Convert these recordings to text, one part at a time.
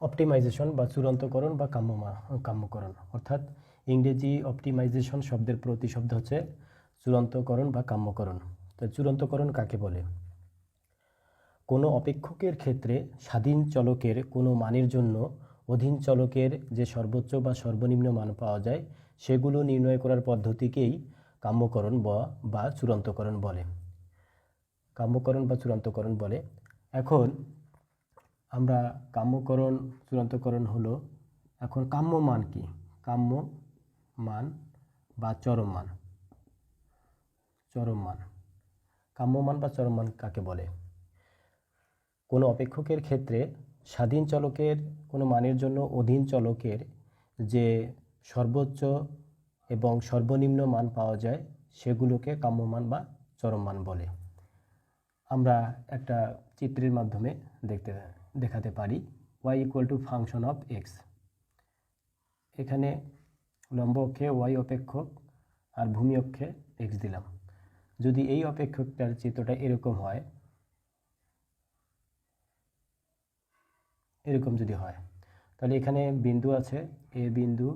Optimisation বা চূড়ান্তকরণ বা কাম্যমা কাম্যকরণ। অর্থাৎ ইংরেজি অপটিমাইজেশন শব্দের প্রতিশব্দ হচ্ছে চূড়ান্তকরণ বা কাম্যকরণ। তো চূড়ান্তকরণ কাকে বলে? কোনো অপেক্ষকের ক্ষেত্রে স্বাধীন চলকের কোনো মানের জন্য অধীন চলকের যে সর্বোচ্চ বা সর্বনিম্ন মান পাওয়া যায়, সেগুলো নির্ণয় করার পদ্ধতিকেই কাম্যকরণ বা বা চূড়ান্তকরণ বলে। কাম্যকরণ বা চূড়ান্তকরণ বলে। এখন আমরা কাম্যকরণ, চূড়ান্তকরণ হলো এখন কাম্য মান কি? কাম্য মান বা চরম মান চরম মান কাম্য মান বা চরম মান কাকে বলে? কোনো অপেক্ষকের ক্ষেত্রে স্বাধীন চলকের, কোনো মানের জন্য অধীন চলকের যে সর্বোচ্চ এবং সর্বনিম্ন মান পাওয়া যায়, সেগুলোকে কাম্যমান বা চরম মান বলে। আমরা একটা চিত্রের মাধ্যমে দেখতে দেখাতে পারি Y equal to function of X এখানে লম্ব অক্ষে ওয়াই অপেক্ষক আর ভূমি অক্ষে এক্স দিলাম। যদি এই অপেক্ষকটার চিত্রটা এরকম হয়, এরকম যদি হয়, তাহলে এখানে বিন্দু আছে এ বিন্দু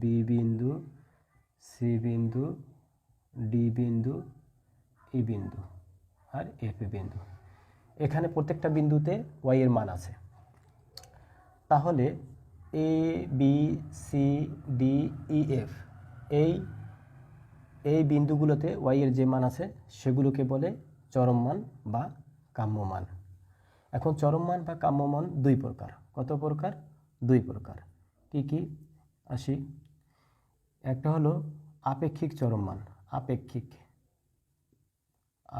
বি বিন্দু সি বিন্দু ডি বিন্দু ই বিন্দু, আর এফ বিন্দু। এখানে প্রত্যেকটা বিন্দুতে ওয়াই এর মান আছে। তাহলে A B C D E F এই এই বিন্দুগুলোতে ওয়াই এর যে মান আছে, সেগুলোকে বলে চরম মান বা কাম্য মান। এখন চরম মান বা কাম্য মান দুই প্রকার। কত প্রকার? দুই প্রকার। কি কি? আসি। একটা হলো আপেক্ষিক চরম মান, আপেক্ষিক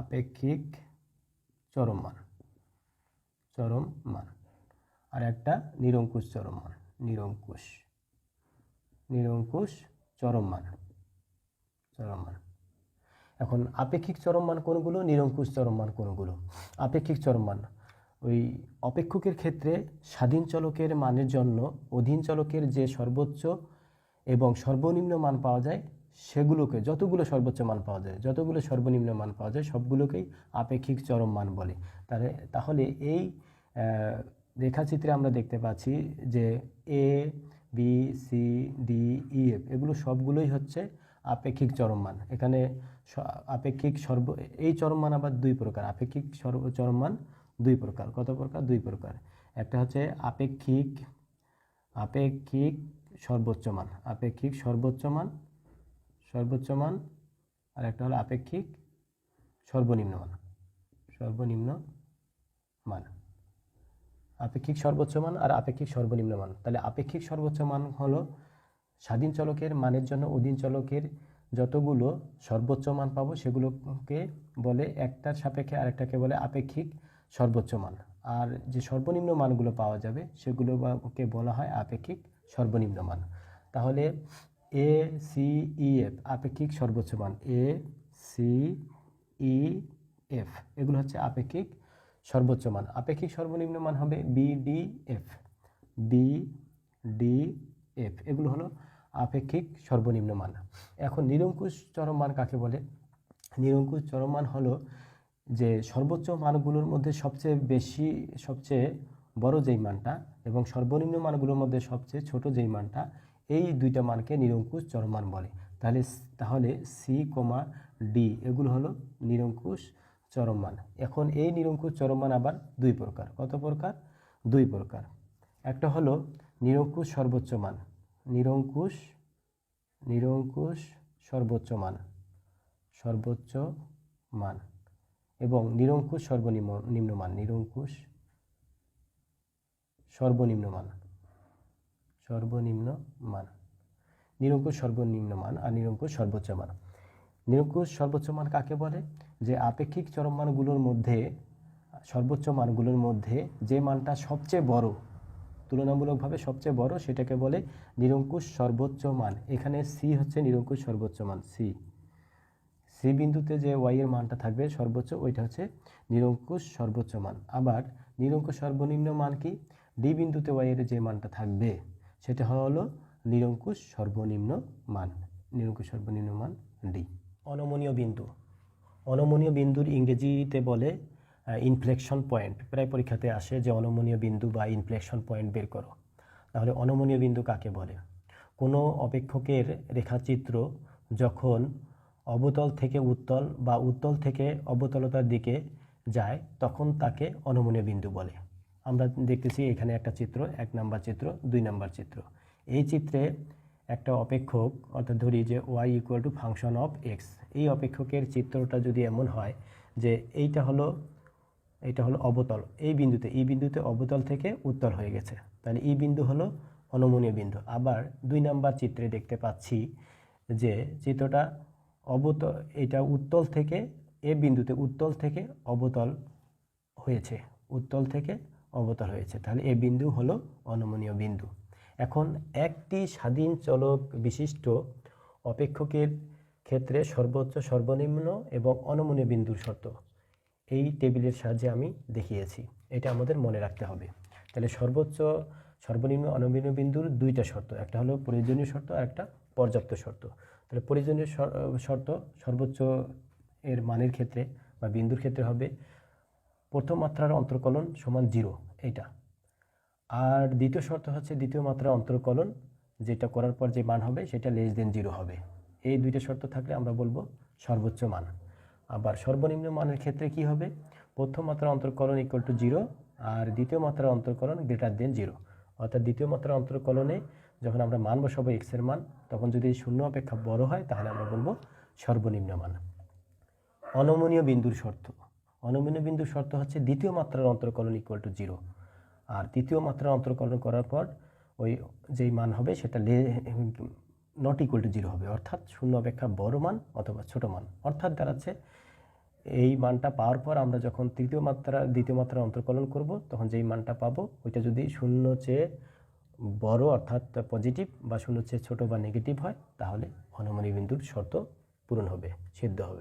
আপেক্ষিক চরম মান। চরম মান। আর একটা নিরঙ্কুশ চরম মান। নিরঙ্কুশ। নিরঙ্কুশ চরম মান। চরম মান। এখন আপেক্ষিক চরম মান কোনগুলো? নিরঙ্কুশ চরম মান কোনগুলো? আপেক্ষিক চরম মান। ওই অপেক্ষকের ক্ষেত্রে স্বাধীন চলকের মানের জন্য অধীন চলকের যে সর্বোচ্চ এবং সর্বনিম্ন মান পাওয়া যায় সেগুলোকে যতগুলো সর্বোচ্চ মান পাওয়া যায়, যতগুলো সর্বনিম্ন মান পাওয়া যায়, সবগুলোকেই আপেক্ষিক চরম মান বলে। তাহলে তাহলে এই রেখাচিত্রে আমরা দেখতে পাচ্ছি যে A B C D E F এগুলো সবগুলোই হচ্ছে আপেক্ষিক চরম মান। এখানে আপেক্ষিক সর্ব, এই চরম মান আবার দুই প্রকার, আপেক্ষিক সর্ব, চরম মান দুই প্রকার। কত প্রকার? দুই প্রকার। একটা হচ্ছে আপেক্ষিক আপেক্ষিক সর্বোচ্চ মান, আপেক্ষিক সর্বোচ্চ মান সর্বোচ্চ মান আর একটা হলো আপেক্ষিক সর্বনিম্ন মান। সর্বনিম্ন মান। আপেক্ষিক সর্বোচ্চ মান আর আপেক্ষিক সর্বনিম্ন মান। তাহলে আপেক্ষিক সর্বোচ্চ মান হলো স্বাধীন চলকের মানের জন্য অধীন চলকের যতগুলো সর্বোচ্চ মান পাবো সেগুলোকে বলে একটার সাপেক্ষে আরেকটাকে বলে আপেক্ষিক সর্বোচ্চ মান। আর যে সর্বনিম্ন মানগুলো পাওয়া যাবে সেগুলোকে বলা হয় আপেক্ষিক সর্বনিম্ন মান। তাহলে এ সি ই এফ আপেক্ষিক সর্বোচ্চ মান এ সি ই এফ এগুলো হচ্ছে আপেক্ষিক সর্বোচ্চ মান। আপেক্ষিক সর্বনিম্ন মান হবে B D F B D F এগুলো হলো আপেক্ষিক সর্বনিম্ন মান। এখন নিরঙ্কুশ চরম মান কাকে বলে? নিরঙ্কুশ চরম মান হলো যে সর্বোচ্চ মানগুলোর মধ্যে সবচেয়ে বেশি, সবচেয়ে বড় যেই মানটা এবং সর্বনিম্ন মানগুলোর মধ্যে সবচেয়ে ছোট যেই মানটা এই দুইটা মানকে নিরঙ্কুশ চরম মান বলে। তাহলে তাহলে সি কমা ডি এগুলো হলো নিরঙ্কুশ চরম মান এখন এই নিরঙ্কুশ চরম মান আবার দুই প্রকার। কত প্রকার? দুই প্রকার। একটা হলো নিরঙ্কুশ সর্বোচ্চ মান। নিরঙ্কুশ নিরঙ্কুশ সর্বোচ্চ মান। সর্বোচ্চ মান। এবং নিরঙ্কুশ সর্বনিম্ন, নিম্নমান। নিরঙ্কুশ সর্বনিম্ন মান সর্বনিম্ন মান। নিরঙ্কুশ সর্বনিম্ন মান আর নিরঙ্কুশ সর্বোচ্চ মান। নিরঙ্কুশ সর্বোচ্চ মান কাকে বলে? যে আপেক্ষিক চরম মানগুলোর মধ্যে, সর্বোচ্চ মানগুলোর মধ্যে যে মানটা সবচেয়ে বড়, তুলনামূলকভাবে সবচেয়ে বড় সেটাকে বলে নিরঙ্কুশ সর্বোচ্চ মান। এখানে সি হচ্ছে নিরঙ্কুশ সর্বোচ্চ মান সি সি বিন্দুতে যে ওয়াই এর মানটা থাকবে সর্বোচ্চ, ওইটা হচ্ছে নিরঙ্কুশ সর্বোচ্চ মান। আবার নিরঙ্কুশ সর্বনিম্ন মান কি? ডি বিন্দুতে ওয়াই এর যে মানটা থাকবে সেটা হলো নিরঙ্কুশ সর্বনিম্ন মান। নিরঙ্কুশ সর্বনিম্ন মান ডি অনমনীয় বিন্দু। অনমনীয় বিন্দুর ইংরেজিতে বলে ইনফ্লেকশন পয়েন্ট প্রায় পরীক্ষাতে আসে যে অনমনীয় বিন্দু বা ইনফ্লেকশন পয়েন্ট বের করো। তাহলে অনমনীয় বিন্দু কাকে বলে? কোনো অপেক্ষকের রেখাচিত্র যখন অবতল থেকে উত্তল বা উত্তল থেকে অবতলতার দিকে যায়, তখন তাকে অনমনীয় বিন্দু বলে। আমরা দেখতেছি এখানে একটা চিত্র, এক নাম্বার চিত্র, দুই নাম্বার চিত্র। এই চিত্রে একটা অপেক্ষক, অর্থাৎ ধরি যে Y equal to function of X এই অপেক্ষকের চিত্রটা যদি এমন হয় যে এইটা হলো এটা হলো অবতল, এই বিন্দুতে এই বিন্দুতে অবতল থেকে উত্তল হয়ে গেছে, তাহলে এই বিন্দু হলো অনমনীয় বিন্দু। আবার দুই নাম্বার চিত্রে দেখতে পাচ্ছি যে চিত্রটা অবতল, এটা উত্তল থেকে, এ বিন্দুতে উত্তল থেকে অবতল হয়েছে, উত্তল থেকে অবতল হয়েছে তাহলে এ বিন্দু হলো অনমনীয় বিন্দু। এখন একটি স্বাধীন চলক বিশিষ্ট অপেক্ষকের ক্ষেত্রে সর্বোচ্চ, সর্বনিম্ন এবং অনমনীয় বিন্দুর শর্ত। এই টেবিলের সাহায্যে আমি দেখিয়েছি। এটা আমাদের মনে রাখতে হবে। তাহলে সর্বোচ্চ, সর্বনিম্ন, অনমনীয় বিন্দুর দুইটা শর্ত। একটা হলো প্রয়োজনীয় শর্ত আর একটা পর্যাপ্ত শর্ত। তাহলে প্রয়োজনীয় শর্ত সর্বোচ্চ এর মানের ক্ষেত্রে বা বিন্দুর ক্ষেত্রে হবে। প্রথম মাত্রার অন্তর্কলন সমান জিরো, এইটা। আর দ্বিতীয় শর্ত হচ্ছে দ্বিতীয় মাত্রার অন্তর্কলন, যেটা করার পর যে মান হবে সেটা লেস দেন জিরো হবে। এই দুইটা শর্ত থাকলে আমরা বলব সর্বোচ্চ মান। আবার সর্বনিম্ন মানের ক্ষেত্রে কি হবে? প্রথম মাত্রার অন্তর্কলন ইকুয়াল টু জিরো আর দ্বিতীয় মাত্রার অন্তর্কলন গ্রেটার দেন জিরো অর্থাৎ দ্বিতীয় মাত্রার অন্তর্কলনে যখন আমরা মান বসাবো এক্সের মান, তখন যদি শূন্য অপেক্ষা বড় হয়, তাহলে আমরা বলব সর্বনিম্ন মান। অনমনীয় বিন্দুর শর্ত। অনমনীয় বিন্দুর শর্ত হচ্ছে দ্বিতীয় মাত্রার অন্তর্কলন ইকুয়াল টু জিরো আর তৃতীয় মাত্রার অন্তর্কলন করার পর ওই যেই মান হবে সেটা লে নট ইকুয়াল টু জিরো হবে। অর্থাৎ শূন্য অপেক্ষা বড় মান অথবা ছোট মান। অর্থাৎ দাঁড়াচ্ছে এই মানটা পাওয়ার পর আমরা যখন তৃতীয় মাত্রা, দ্বিতীয় মাত্রার অন্তর্কলন করব, তখন যেই মানটা পাবো, ওইটা যদি শূন্য চেয়ে বড় অর্থাৎ পজিটিভ বা শূন্য চেয়ে ছোট বা নেগেটিভ হয়, তাহলে অনমনীয় বিন্দুর শর্ত পূরণ হবে, সিদ্ধ হবে।